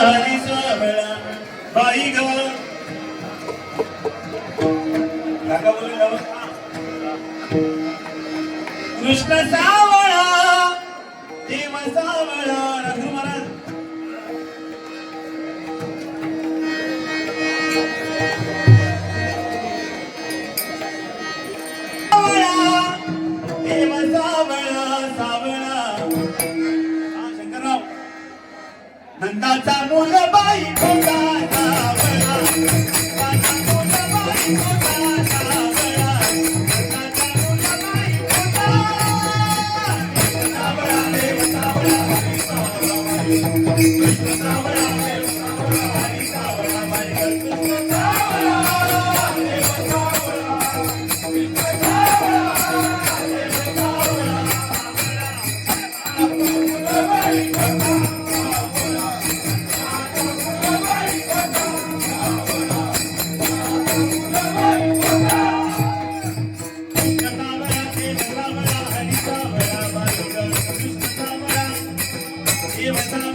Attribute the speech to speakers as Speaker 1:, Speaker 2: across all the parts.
Speaker 1: हरीचा मेळा बाई ग कृष्ण साव धंदाचा
Speaker 2: मुलगा Yeah,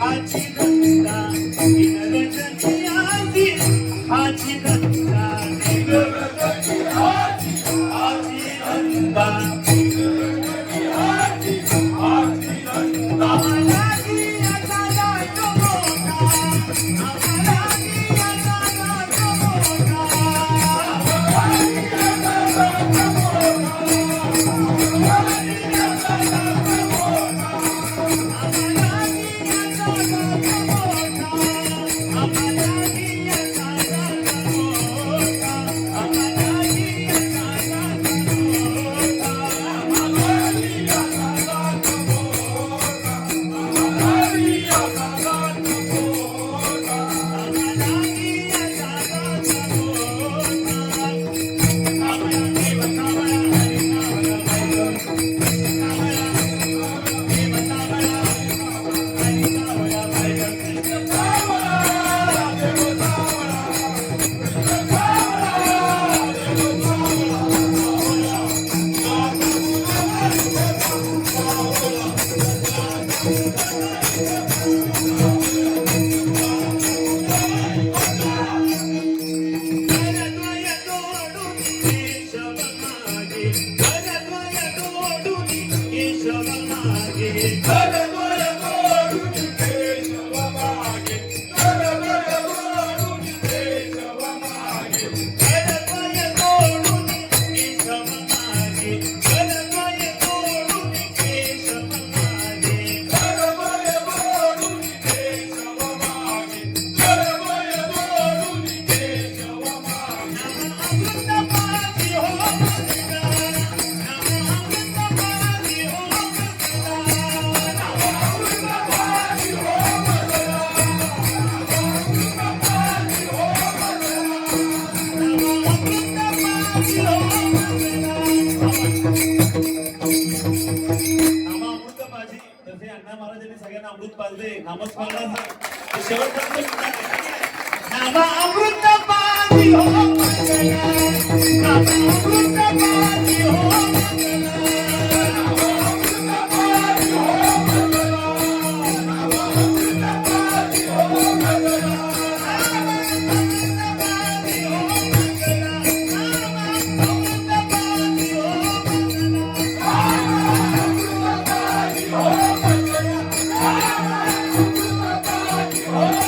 Speaker 2: I'll Oh!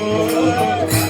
Speaker 2: Senhor.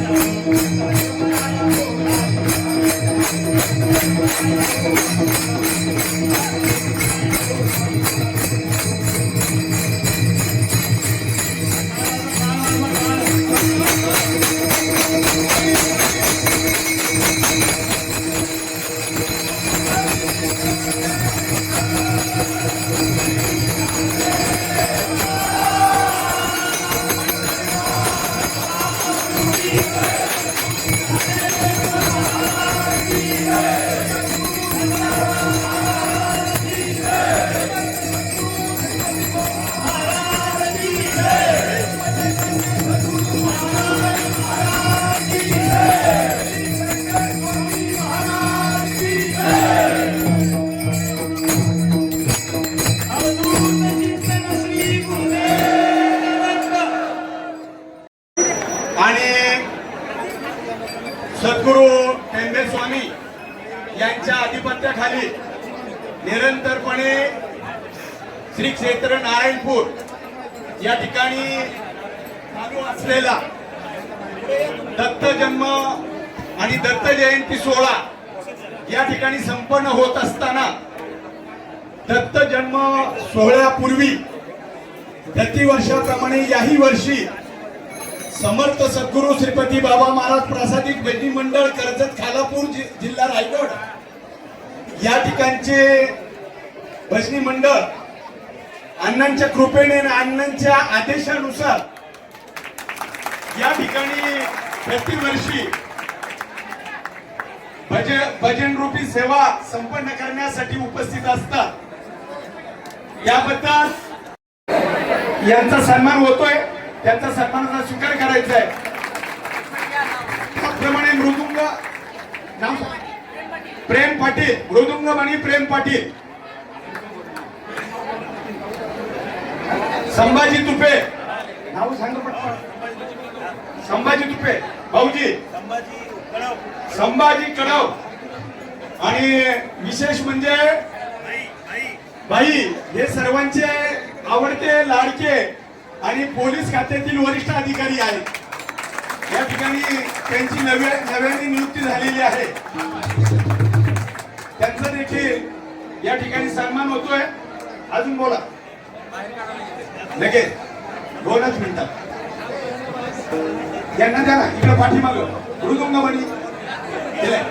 Speaker 2: Thank you. क्षेत्र नारायणपूर. या ठिकाणी चालू असलेला दत्त जन्म आणि दत्त जयंती सोहळा या ठिकाणी संपन्न होत असताना दत्त जन्म सोहळ्यापूर्वी प्रतिवर्षाप्रमाणे याही वर्षी समर्थ सद्गुरू श्रीपती बाबा महाराज प्रासादिक भजनी मंडळ कर्जत खालापूर जि- जिल्हा रायगड या ठिकाणचे भजनी मंडळ अण्णांच्या कृपेने अण्णांच्या आदेशानुसार या ठिकाणी प्रतिवर्षी भजन भजन रूपी सेवा संपन्न करण्यासाठी उपस्थित असतात. याबद्दल यांचा सन्मान होतोय. त्यांचा सन्मानाचा स्वीकार करायचा आहे त्याचप्रमाणे मृदुंग प्रेम पाटील मृदुंग आणि प्रेम पाटील. संभाजी तुपे. नाव सांग पटकन. संभाजी तुपे. भाऊजी. संभाजी कडव. आणि विशेष म्हणजे भाई हे सर्वांचे आवडते लाडके आणि पोलीस खात्यातील वरिष्ठ अधिकारी आहेत. या ठिकाणी त्यांची नव्या नव्याने नियुक्ती झालेली आहे. त्यांचा देखील या ठिकाणी सन्मान होतोय. अजून बोला. लगेच. दोनच मिनिटात. यांना द्या ना इकडे पाठीमाग. मृदुंग म्हणी दिलाय